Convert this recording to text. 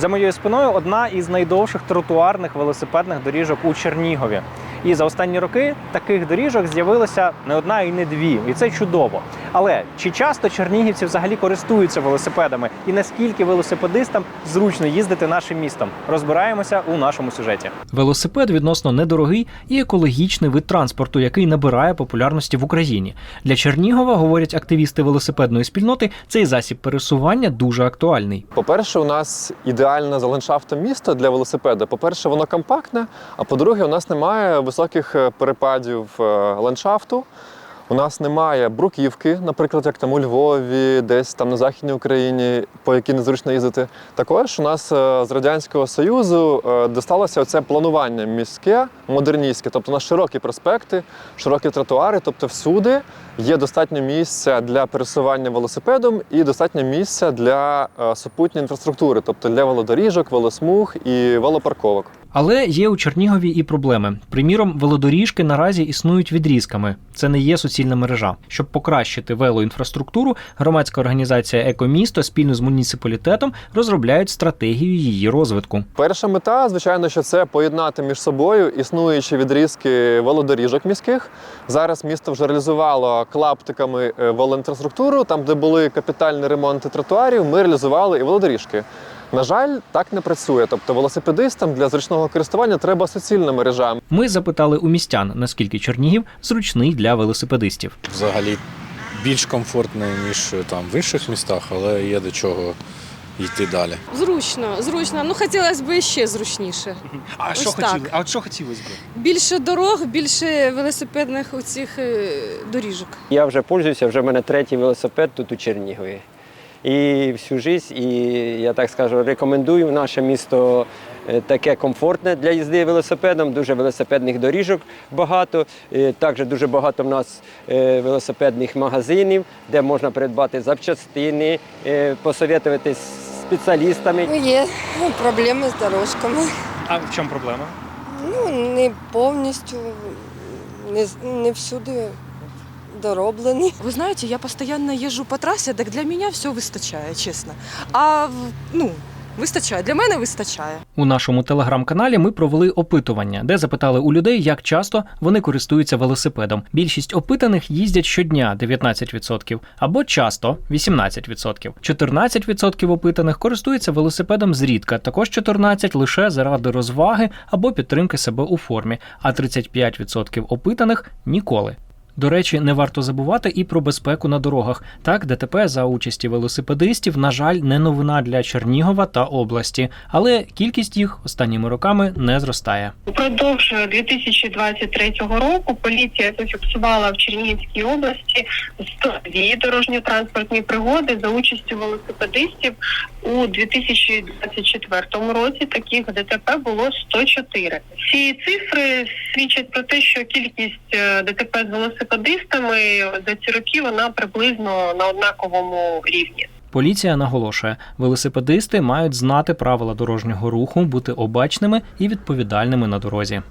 За моєю спиною одна із найдовших тротуарних велосипедних доріжок у Чернігові. І за останні роки таких доріжок з'явилося не одна і не дві, і це чудово. Але чи часто чернігівці взагалі користуються велосипедами, і наскільки велосипедистам зручно їздити нашим містом? Розбираємося у нашому сюжеті. Велосипед відносно недорогий і екологічний вид транспорту, який набирає популярності в Україні. Для Чернігова говорять активісти велосипедної спільноти. Цей засіб пересування дуже актуальний. По-перше, у нас ідеальне за ландшафтом місто для велосипеда. По-перше, воно компактне, а по-друге, у нас немає високих е, перепадів е, ландшафту. У нас немає бруківки, наприклад, як там у Львові, десь там на Західній Україні, по якій незручно їздити. Також у нас е, з Радянського Союзу досталося оце планування міське, модерністське. Тобто у нас широкі проспекти, широкі тротуари, тобто всюди є достатньо місця для пересування велосипедом і достатньо місця для супутньої інфраструктури, тобто для велодоріжок, велосмуг і велопарковок. Але є у Чернігові і проблеми. Приміром, велодоріжки наразі існують відрізками. Це не є суцільна мережа. Щоб покращити велоінфраструктуру, громадська організація Екомісто спільно з муніципалітетом розробляють стратегію її розвитку. Перша мета, звичайно, що це поєднати між собою існуючі відрізки велодоріжок міських. Зараз місто вже реалізувало клаптиками е, велоінфраструктуру, там, де були капітальні ремонти тротуарів, ми реалізували і велодоріжки. На жаль, так не працює. Тобто велосипедистам для зручного користування треба суцільна мережа. Ми запитали у містян, наскільки Чернігів зручний для велосипедистів. взагалі більш комфортно, ніж там в інших містах, але є до чого йти далі. Зручно, зручно. Ну хотілося б ще зручніше. А що хотіли- А от що хотілося б? Більше дорог, більше велосипедних у цих е, доріжок. Я вже пользуюся, вже в мене третій велосипед тут у Чернігові. І всю життя, і я так скажу, рекомендую наше місто е, таке комфортне для їзди велосипедом, дуже велосипедних доріжок багато. Е, Також дуже багато в нас е, велосипедних магазинів, де можна придбати запчастини, посовітуватись з спеціалістами. Ну, Є проблеми з дорожками. А в чому проблема? Ну, не повністю, не, з- не всюди дороблені. Вы знаете, я постоянно езжу по трассе, так для меня все вистачає, чесно. А ну, вистачає. Для мене вистачає. У нашому телеграм-каналі ми провели опитування, де запитали у людей, як часто вони користуються велосипедом. Більшість опитаних їздять щодня 19%, або часто 18%. 14% опитаних користуються велосипедом зрідка, також 14% лише заради розваги або підтримки себе у формі, а 35% опитаних ніколи. До речі, не варто забувати і про безпеку на дорогах. Так, ДТП за участі велосипедистів, на жаль, не новина для Чернігова та області, але кількість їх останніми роками не зростає. Упродовж 2023 року поліція зафіксувала в Чернігівській області 102 дорожньо-транспортні пригоди за участю велосипедистів. У 2024 році таких ДТП було 104. Ці цифри свідчать про те, що кількість е, ДТП з велосипедистами за ці роки вона приблизно на однаковому рівні. Поліція наголошує, велосипедисти мають знати правила дорожнього руху, бути обачними і відповідальними на дорозі.